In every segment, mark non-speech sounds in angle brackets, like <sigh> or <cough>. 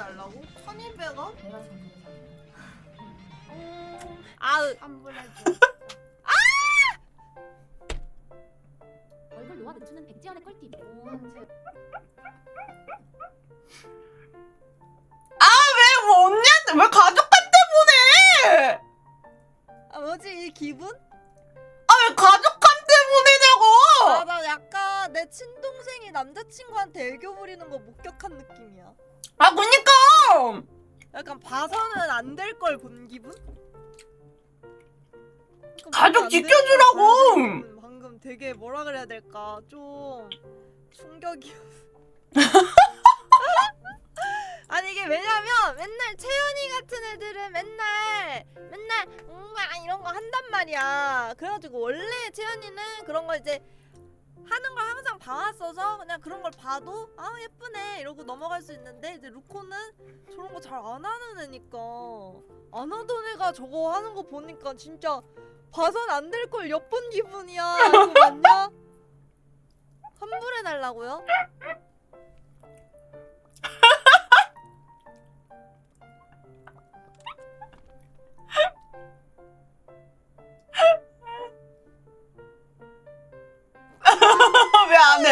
달라고? 1200원? 내가 정도로 사. 음, 아으 환불해줘. <laughs> 얼굴 노화 늦추는 백지연의 꿀팁. 오한채. 왜 언니한테 왜 가족한테 보내? 아 뭐지 이 기분? 아 왜 가족한테 보내냐고? 아나 약간 내 친동생이 남자친구한테 애교 부리는 거 목격한 느낌이야 아 그니까 약간 봐서는 안 될 걸 본 기분? 약간 가족 보면 안 되는 지켜주라고! 걸 기분. 방금 되게 뭐라 그래야 될까 좀 충격이었어 <laughs> 아니 이게 왜냐면 맨날 채연이 같은 애들은 맨날 맨날 뭔가 이런 거 한단 말이야 그래가지고 원래 채연이는 그런 거 이제 하는 걸 항상 봐왔어서 그냥 그런 걸 봐도 아 예쁘네 이러고 넘어갈 수 있는데 이제 루코는 저런 거 잘 안 하는 애니까 안 하던 애가 저거 하는 거 보니까 진짜 봐선 안 될 걸 엿본 기분이야 그거 맞냐? 환불해 달라고요? 왜안 해?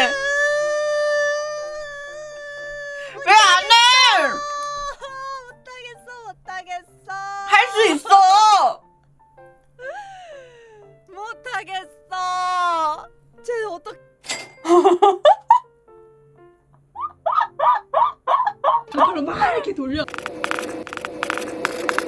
왜 안 해? 못하겠어 못하겠어 할 수 있어. <laughs> 못하겠어 쟤 어떡 앞으로 막 이렇게 돌려